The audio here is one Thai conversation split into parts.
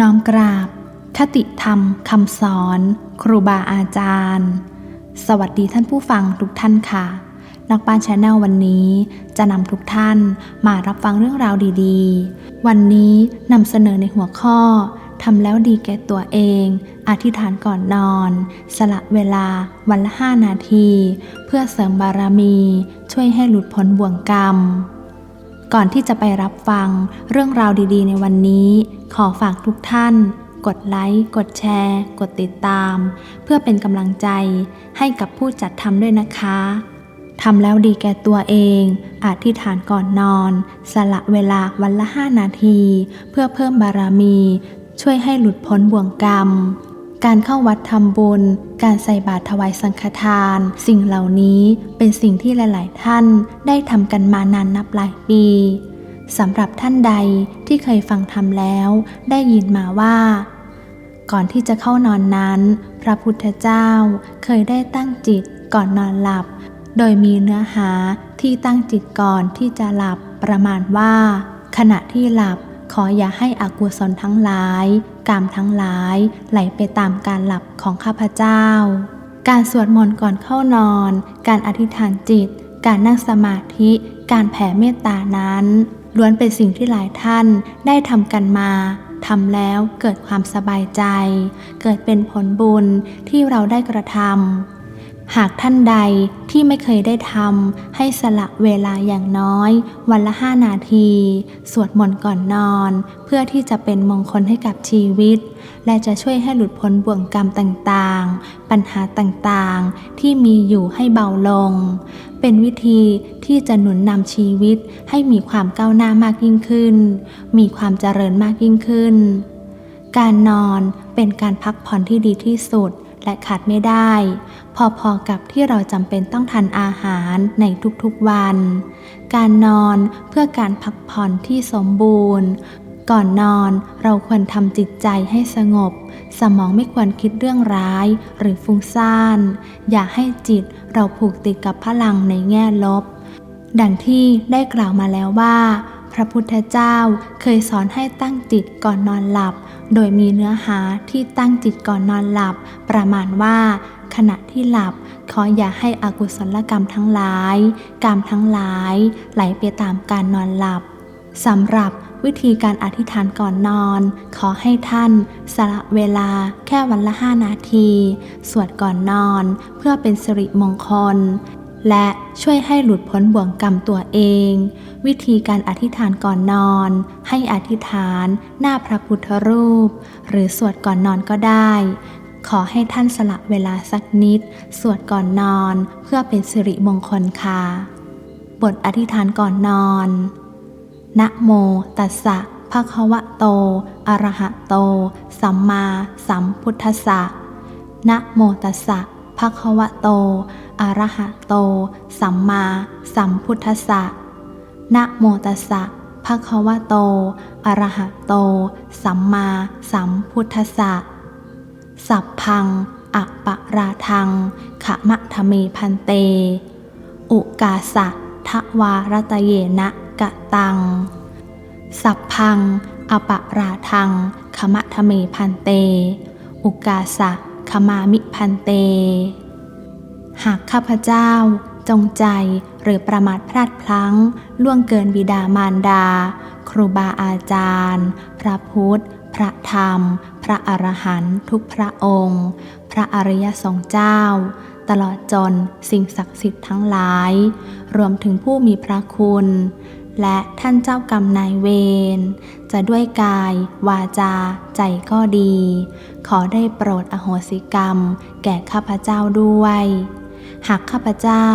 น้อมกราบ คติธรรมคำสอน ครูบาอาจารย์ สวัสดีท่านผู้ฟังทุกท่านค่ะนักบ้านชาแนลวันนี้จะนำทุกท่านมารับฟังเรื่องราวดีๆ วันนี้นำเสนอในหัวข้อทำแล้วดีแก่ตัวเอง อธิษฐานก่อนนอน สละเวลาวันละ5นาที เพื่อเสริมบารมี ช่วยให้หลุดพ้นบ่วงกรรม ก่อนที่จะไปรับฟังเรื่องราวดีๆ ในวันนี้ ขอฝากทุกท่าน กดไลค์ กดแชร์ กดติดตาม เพื่อเป็นกำลังใจให้กับผู้จัดทำด้วยนะคะทำแล้วดีแก่ตัวเองอธิษฐานก่อนนอน สละเวลาวันละ5นาที เพื่อเพิ่มบารมี ช่วยให้หลุดพ้นบ่วงกรรม การเข้าวัดทำบุญ การใส่บาตรถวายสังฆทาน สิ่งเหล่านี้เป็นสิ่งที่หลาย ๆ ท่านได้ทำกันมานานนับหลายปีสำหรับท่านใดที่เคยฟังธรรมแล้ว ได้ยินมาว่า ก่อนที่จะเข้านอนนั้น พระพุทธเจ้าเคยได้ตั้งจิตก่อนนอนหลับ โดยมีเนื้อหาที่ตั้งจิตก่อนที่จะหลับประมาณว่า ขณะที่หลับ ขออย่าให้อกุศลทั้งหลายกรรมทั้งหลาย ไหลไปตามการหลับของข้าพเจ้า การสวดมนต์ก่อนเข้านอน การอธิษฐานจิต การนั่งสมาธิ การแผ่เมตตานั้นล้วนเป็นสิ่งที่หลายท่านได้ทำกันมาทำแล้วเกิดความสบายใจ เกิดเป็นผลบุญที่เราได้กระทำ หากท่านใดที่ไม่เคยได้ทำให้สละเวลาอย่างน้อย วันละ5นาที สวดมนต์ก่อนนอน เพื่อที่จะเป็นมงคลให้กับชีวิต และจะช่วยให้หลุดพ้นบ่วงกรรมต่างๆ ปัญหาต่างๆ ที่มีอยู่ให้เบาลง เป็นวิธีที่จะหนุนนำชีวิตให้มีความก้าวหน้ามากยิ่งขึ้น มีความเจริญมากยิ่งขึ้น การนอนเป็นการพักผ่อนที่ดีที่สุด และขาดไม่ได้ พอๆกับที่เราจำเป็นต้องทานอาหารในทุกๆวัน การนอนเพื่อการพักผ่อนที่สมบูรณ์ ก่อนนอนเราควรทำจิตใจให้สงบ สมองไม่ควรคิดเรื่องร้ายหรือฟุ้งซ่าน อย่าให้จิตเราผูกติดกับพลังในแง่ลบ ดังที่ได้กล่าวมาแล้วว่า พระพุทธเจ้าเคยสอนให้ตั้งจิตก่อนนอนหลับ โดยมีเนื้อหาที่ตั้งจิตก่อนนอนหลับ ประมาณว่า ขณะที่หลับ ขออย่าให้อกุศลกรรมทั้งหลาย กรรมทั้งหลาย ไหลไปตามการนอนหลับสำหรับวิธีการอธิษฐานก่อนนอน ขอให้ท่านสละเวลาแค่วันละ 5 นาที สวดก่อนนอนเพื่อเป็นสิริมงคล และช่วยให้หลุดพ้นบ่วงกรรมตัวเอง วิธีการอธิษฐานก่อนนอน ให้อธิษฐานหน้าพระพุทธรูป หรือสวดก่อนนอนก็ได้ ขอให้ท่านสละเวลาสักนิด สวดก่อนนอนเพื่อเป็นสิริมงคลค่ะ บทอธิษฐานก่อนนอน นะโมตัสสะภะคะวะโต อะระหะโต สัมมาสัมพุทธัสสะนะโมตัสสะ ภควะโต อะระหะโต สัมมาสัมพุทธัสสะ นะโมตัสสะภะควะโต อะระหะโต สัมมาสัมพุทธัสสะ สัพพังอัปปะราทัง ขมะทเมพันเต อุกาสะทวารตะเยนะกะตัง สัพพังอปะราทัง ขมะทเมพันเต อุกาสะ ขมามิพันเต หากข้าพเจ้าจงใจหรือประมาทพลาดพลั้ง ล่วงเกินบิดามารดา ครูบาอาจารย์ พระพุทธ พระธรรม พระอรหันต์ทุกพระองค์ พระอริยสงฆ์เจ้า ตลอดจนสิ่งศักดิ์สิทธิ์ทั้งหลาย รวมถึงผู้มีพระคุณ และท่านเจ้ากรรมนายเวร จะด้วยกาย วาจา ใจก็ดี ขอได้โปรดอโหสิกรรม แก่ข้าพเจ้าด้วย หากข้าพเจ้า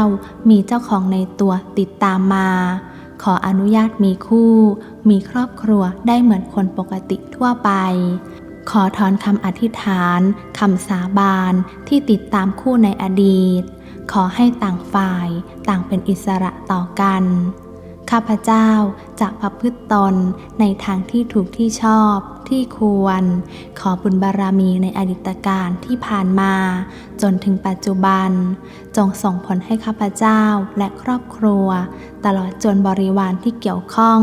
มีเจ้าของในตัวติดตามมา ขออนุญาตมีคู่ มีครอบครัวได้เหมือนคนปกติทั่วไป ขอถอนคำอธิษฐานคำสาบานที่ติดตามคู่ในอดีต ขอให้ต่างฝ่ายต่างเป็นอิสระต่อกัน ข้าพเจ้าจะประพฤติตนในทางที่ถูกที่ชอบที่ควร ขอบุญบารมีในอดีตการที่ผ่านมา จนถึงปัจจุบัน จงส่งผลให้ข้าพเจ้าและครอบครัว ตลอดจนบริวารที่เกี่ยวข้อง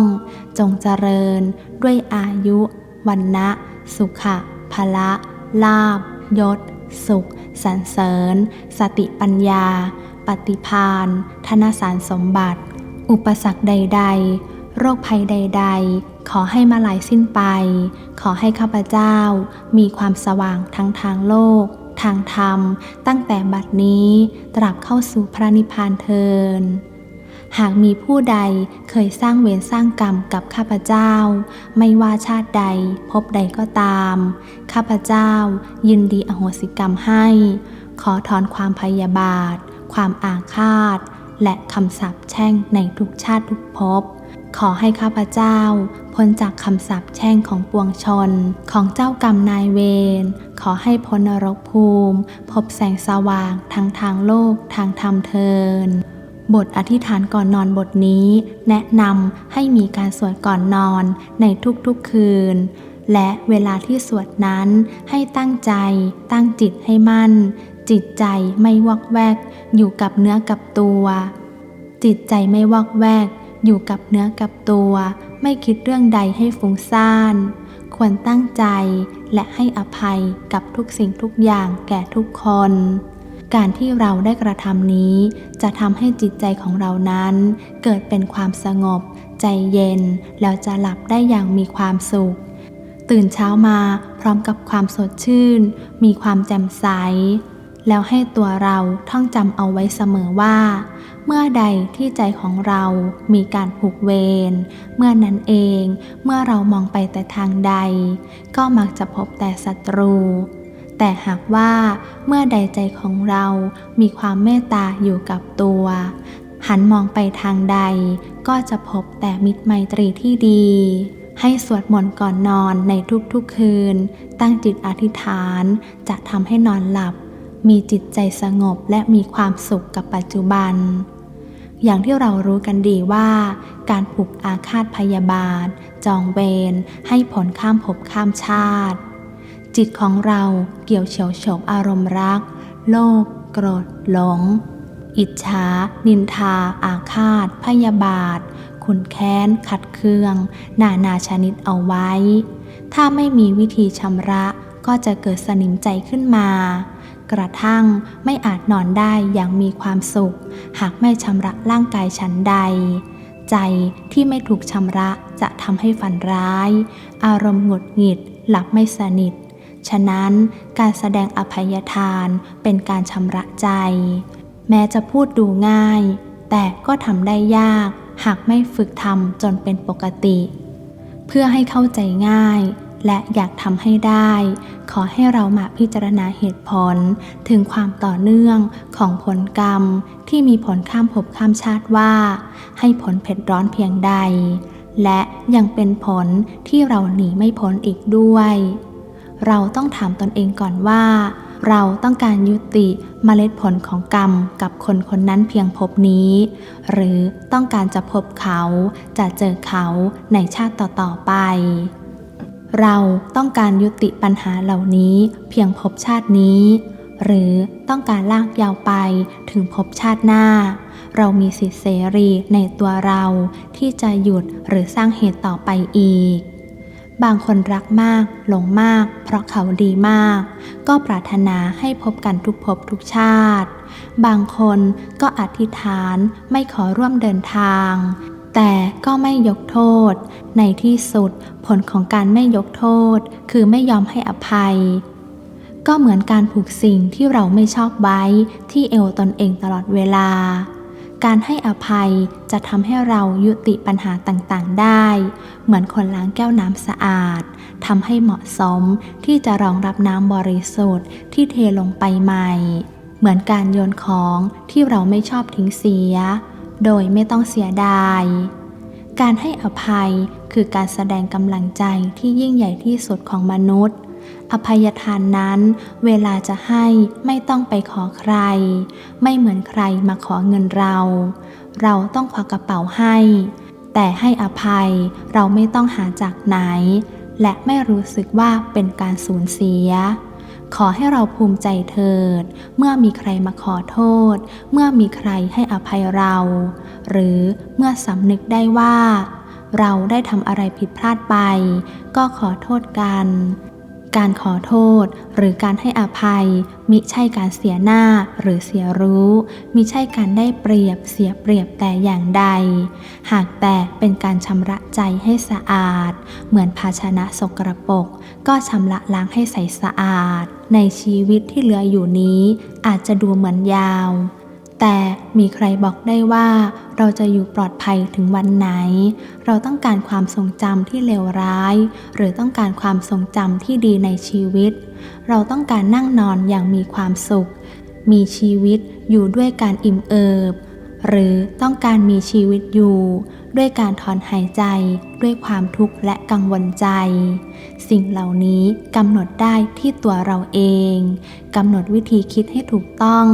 จงเจริญด้วยอายุวันนะสุขะพละลาบยศ สุขสรรเสริญ สติปัญญา ปฏิพานธนสารสมบัติ อุปสรรคใด ๆ โรคภัยใด ๆ ขอให้มาลายสิ้นไป ขอให้ข้าพเจ้า มีความสว่างทั้งทางโลก ทางธรรม ตั้งแต่บัดนี้ตราบเข้าสู่พระนิพพานเทินหากมีผู้ใดเคยสร้างเวรสร้างกรรมกับข้าพเจ้า ไม่ว่าชาติใดพบใดก็ตาม ข้าพเจ้ายินดีอโหสิกรรมให้ ขอถอนความพยาบาท ความอาฆาต และคำสาปแช่งในทุกชาติทุกภพ ขอให้ข้าพเจ้าพ้นจากคำสาปแช่งของปวงชน ของเจ้ากรรมนายเวร ขอให้พ้นนรกภูมิ พบแสงสว่างทั้งทางโลกทางธรรมเทินบทอธิษฐานก่อนนอนบทนี้ แนะนำให้มีการสวดก่อนนอนในทุกๆคืน และเวลาที่สวดนั้นให้ตั้งใจตั้งจิตให้มั่น จิตใจไม่วอกแวก อยู่กับเนื้อกับตัว จิตใจไม่วอกแวก อยู่กับเนื้อกับตัว ไม่คิดเรื่องใดให้ฟุ้งซ่าน ควรตั้งใจและให้อภัยกับทุกสิ่งทุกอย่างแก่ทุกคน การที่เราได้กระทำนี้ จะทำให้จิตใจของเรานั้น เกิดเป็นความสงบ ใจเย็น แล้วจะหลับได้อย่างมีความสุขตื่นเช้ามาพร้อมกับความสดชื่น มีความแจ่มใส แล้วให้ตัวเราท่องจำเอาไว้เสมอว่า เมื่อใดที่ใจของเรามีการผูกเวรเมื่อนั้นเองเมื่อเรามองไปแต่ทางใด ก็มักจะพบแต่ศัตรู แต่หากว่าเมื่อใดใจของเรามีความเมตตาอยู่กับตัว หันมองไปทางใด ก็จะพบแต่มิตรไมตรีที่ดีให้สวดมนต์ก่อนนอนในทุกๆคืน ตั้งจิตอธิษฐานจะทำให้นอนหลับ มีจิตใจสงบและมีความสุขกับปัจจุบัน อย่างที่เรารู้กันดีว่า การผูกอาฆาตพยาบาท จองเวรให้ผลข้ามภพข้ามชาติ จิตของเราเกี่ยวเฉียวโฉบอารมณ์รัก โลภโกรธหลง อิจฉานินทา อาฆาต พยาบาท ขุนแค้น ขัดเคือง นานาชนิดเอาไว้ ถ้าไม่มีวิธีชำระก็จะเกิดสนิมใจขึ้นมา กระทั่งไม่อาจนอนได้อย่างมีความสุข หากไม่ชำระร่างกายฉันใด ใจที่ไม่ถูกชำระจะทำให้ฝันร้าย อารมณ์หงุดหงิด หลับไม่สนิท ฉะนั้นการแสดงอภัยทานเป็นการชำระใจ แม้จะพูดดูง่าย แต่ก็ทำได้ยาก หากไม่ฝึกทำจนเป็นปกติ เพื่อให้เข้าใจง่าย และอยากทำให้ได้ ขอให้เรามาพิจารณาเหตุผล ถึงความต่อเนื่องของผลกรรมที่มีผลข้ามภพข้ามชาติว่า ให้ผลเผ็ดร้อนเพียงใด และยังเป็นผลที่เราหนีไม่พ้นอีกด้วย เราต้องถามตนเองก่อนว่า เราต้องการยุติเมล็ดผลของกรรมกับคนคนนั้นเพียงพบนี้ หรือต้องการจะพบเขาจะเจอเขาในชาติต่อๆไป เราต้องการยุติปัญหาเหล่านี้เพียงพบชาตินี้ หรือต้องการลากยาวไปถึงพบชาติหน้า เรามีสิทธิเสรีในตัวเราที่จะหยุดหรือสร้างเหตุต่อไปอีก บางคนรักมาก หลงมาก เพราะเขาดีมาก ก็ปรารถนาให้พบกันทุกภพทุกชาติ บางคนก็อธิษฐานไม่ขอร่วมเดินทาง แต่ก็ไม่ยกโทษ ในที่สุดผลของการไม่ยกโทษ คือไม่ยอมให้อภัย ก็เหมือนการผูกสิ่งที่เราไม่ชอบไว้ที่เอวตนเองตลอดเวลา การให้อภัยจะทำให้เรายุติปัญหาต่างๆได้ เหมือนคนล้างแก้วน้ำสะอาดทำให้เหมาะสมที่จะรองรับน้ำบริสุทธิ์ที่เทลงไปใหม่ เหมือนการโยนของที่เราไม่ชอบทิ้งเสีย โดยไม่ต้องเสียดาย การให้อภัยคือการแสดงกำลังใจที่ยิ่งใหญ่ที่สุดของมนุษย์ อภัยทานนั้น เวลาจะให้ไม่ต้องไปขอใคร ไม่เหมือนใครมาขอเงินเรา เราต้องควักกระเป๋าให้ แต่ให้อภัยเราไม่ต้องหาจากไหน และไม่รู้สึกว่าเป็นการสูญเสีย ขอให้เราภูมิใจเถิด เมื่อมีใครมาขอโทษ เมื่อมีใครให้อภัยเรา หรือเมื่อสำนึกได้ว่า เราได้ทำอะไรผิดพลาดไป ก็ขอโทษกัน การขอโทษ หรือการให้อภัย มิใช่การเสียหน้าหรือเสียรู้ มิใช่การได้เปรียบเสียเปรียบแต่อย่างใด หากแต่เป็นการชำระใจให้สะอาด เหมือนภาชนะสกรปรกก็ชำระล้างให้ใสสะอาด ในชีวิตที่เหลืออยู่นี้ อาจจะดูเหมือนยาว แต่มีใครบอกได้ว่า เราจะอยู่ปลอดภัยถึงวันไหน เราต้องการความทรงจำที่เลวร้าย หรือต้องการความทรงจำที่ดีในชีวิต เราต้องการนั่งนอนอย่างมีความสุข มีชีวิตอยู่ด้วยการอิ่มเอิบ หรือต้องการมีชีวิตอยู่ ด้วยการถอนหายใจ ด้วยความทุกข์และกังวลใจ สิ่งเหล่านี้กำหนดได้ที่ตัวเราเองกำหนดวิธีคิดให้ถูกต้อง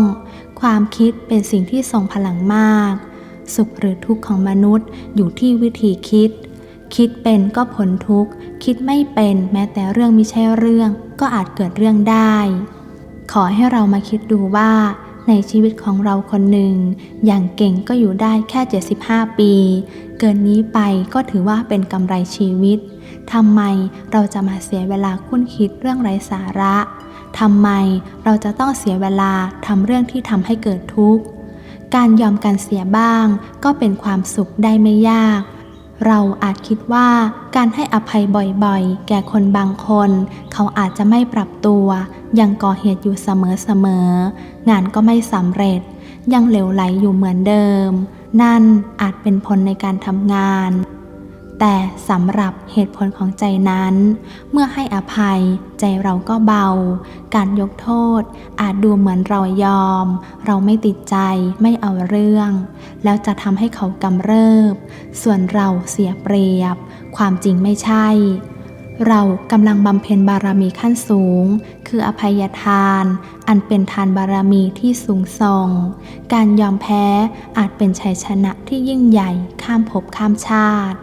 ความคิดเป็นสิ่งที่ทรงพลังมาก สุขหรือทุกข์ของมนุษย์อยู่ที่วิธีคิด คิดเป็นก็ผลทุกข์ คิดไม่เป็นแม้แต่เรื่องไม่ใช่เรื่อง ก็อาจเกิดเรื่องได้ ขอให้เรามาคิดดูว่า ในชีวิตของเราคนหนึ่ง อย่างเก่งก็อยู่ได้แค่ 75 ปี เกินนี้ไปก็ถือว่าเป็นกำไรชีวิตทำไมเราจะมาเสียเวลาคุ้นคิดเรื่องไร้สาระทำไมเราจะต้องเสียเวลาทำเรื่องที่ทำให้เกิดทุกข์ การยอมกันเสียบ้าง ก็เป็นความสุขได้ไม่ยาก เราอาจคิดว่าการให้อภัยบ่อยๆ แก่คนบางคน เขาอาจจะไม่ปรับตัว ยังก่อเหตุอยู่เสมอๆ งานก็ไม่สำเร็จ ยังเหลวไหลอยู่เหมือนเดิม นั่นอาจเป็นผลในการทำงาน แต่สำหรับเหตุผลของใจนั้น เมื่อให้อภัยใจเราก็เบา การยกโทษ อาจดูเหมือนเรายอม เราไม่ติดใจไม่เอาเรื่อง แล้วจะทำให้เขากำเริบ ส่วนเราเสียเปรียบ ความจริงไม่ใช่ เรากำลังบำเพ็ญบารมีขั้นสูง คืออภัยทาน อันเป็นทานบารมีที่สูงส่ง การยอมแพ้อาจเป็นชัยชนะที่ยิ่งใหญ่ข้ามภพข้ามชาติ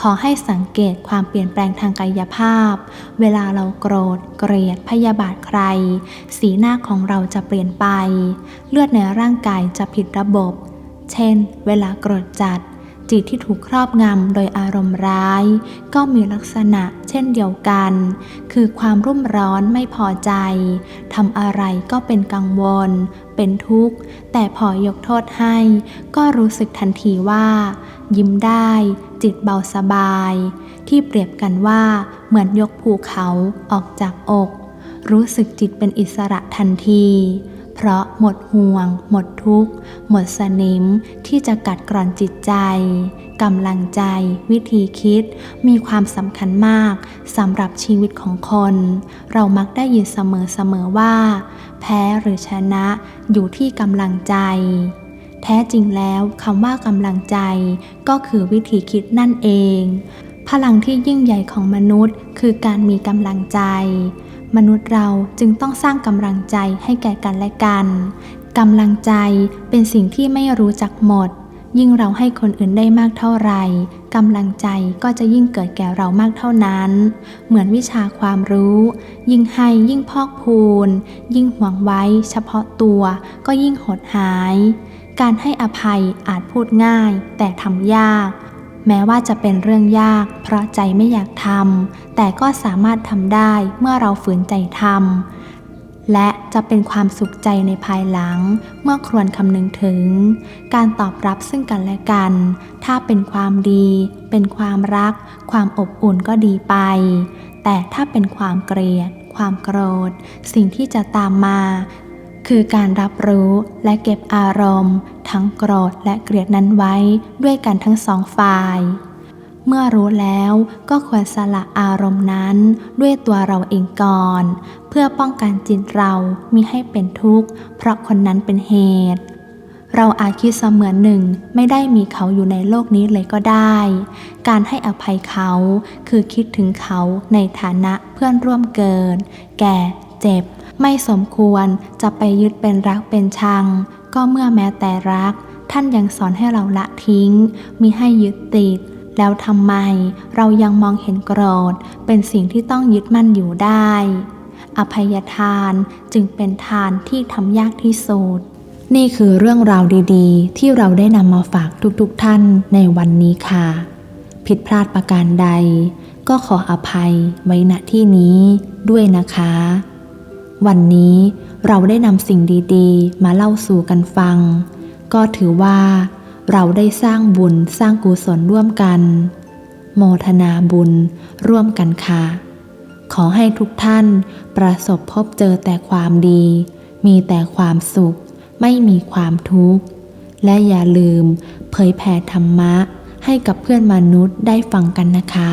ขอให้สังเกตความเปลี่ยนแปลงทางกายภาพ เวลาเราโกรธ เกลียด พยาบาทใคร สีหน้าของเราจะเปลี่ยนไป เลือดในร่างกายจะผิดระบบ เช่น เวลาโกรธจัด จิตที่ถูกครอบงำโดยอารมณ์ร้าย ก็มีลักษณะเช่นเดียวกัน คือความรุ่มร้อนไม่พอใจทำอะไรก็เป็นกังวล เป็นทุกข์ แต่พอยกโทษให้ ก็รู้สึกทันทีว่า ยิ้มได้ จิตเบาสบาย ที่เปรียบกันว่าเหมือนยกภูเขาออกจากอก รู้สึกจิตเป็นอิสระทันที ราะหมดห่วง หมดทุกข์ หมดสนิม ที่จะกัดกร่อนจิตใจกำลังใจ วิธีคิด มีความสำคัญมากสำหรับชีวิตของคน เรามักได้ยินเสมอๆว่า แพ้หรือชนะอยู่ที่กำลังใจแท้จริงแล้วคำว่ากำลังใจก็คือวิธีคิดนั่นเอง พลังที่ยิ่งใหญ่ของมนุษย์ คือการมีกำลังใจ มนุษย์เราจึงต้องสร้างกำลังใจให้แก่กันและกันกำลังใจเป็นสิ่งที่ไม่รู้จักหมด ยิ่งเราให้คนอื่นได้มากเท่าไหร่กำลังใจก็จะยิ่งเกิดแก่เรามากเท่านั้น เหมือนวิชาความรู้ ยิ่งให้ยิ่งพอกพูน ยิ่งหวงไว้เฉพาะตัวก็ยิ่งหดหาย การให้อภัยอาจพูดง่ายแต่ทำยาก แม้ว่าจะเป็นเรื่องยาก เพราะใจไม่อยากทำแต่ก็สามารถทำได้เมื่อเราฝืนใจทำและจะเป็นความสุขใจในภายหลัง เมื่อครวญคำนึงถึง การตอบรับซึ่งกันและกัน ถ้าเป็นความดี เป็นความรัก ความอบอุ่นก็ดีไป แต่ถ้าเป็นความเกลียด ความโกรธ สิ่งที่จะตามมา คือการรับรู้และเก็บอารมณ์ ทั้งโกรธและเกลียดนั้นไว้ด้วยกันทั้งสองฝ่าย เมื่อรู้แล้วก็ควรสละอารมณ์นั้นด้วยตัวเราเองก่อน เพื่อป้องกันจิตเรามิให้เป็นทุกข์ เพราะคนนั้นเป็นเหตุ เราอาจคิดเสมือนหนึ่งไม่ได้มีเขาอยู่ในโลกนี้เลยก็ได้ การให้อภัยเขาคือคิดถึงเขาในฐานะเพื่อนร่วมเกิน แก่เจ็บ ไม่สมควรจะไปยึดเป็นรักเป็นชัง ก็เมื่อแม้แต่รัก ท่านยังสอนให้เราละทิ้ง มิให้ยึดติด แล้วทำไมเรายังมองเห็นโกรธ เป็นสิ่งที่ต้องยึดมั่นอยู่ได้ อภัยทานจึงเป็นทานที่ทำยากที่สุดนี่คือเรื่องราวดีๆ ที่เราได้นำมาฝากทุกๆท่านในวันนี้ค่ะ ผิดพลาดประการใด ก็ขออภัยไว้ณที่นี้ด้วยนะคะ วันนี้เราได้นำสิ่งดีๆ มาเล่าสู่กันฟัง ก็ถือว่า เราได้สร้างบุญสร้างกุศลร่วมกัน โมทนาบุญร่วมกันค่ะ ขอให้ทุกท่านประสบพบเจอแต่ความดี มีแต่ความสุข ไม่มีความทุกข์ และอย่าลืมเผยแผ่ธรรมะให้กับเพื่อนมนุษย์ได้ฟังกันนะคะ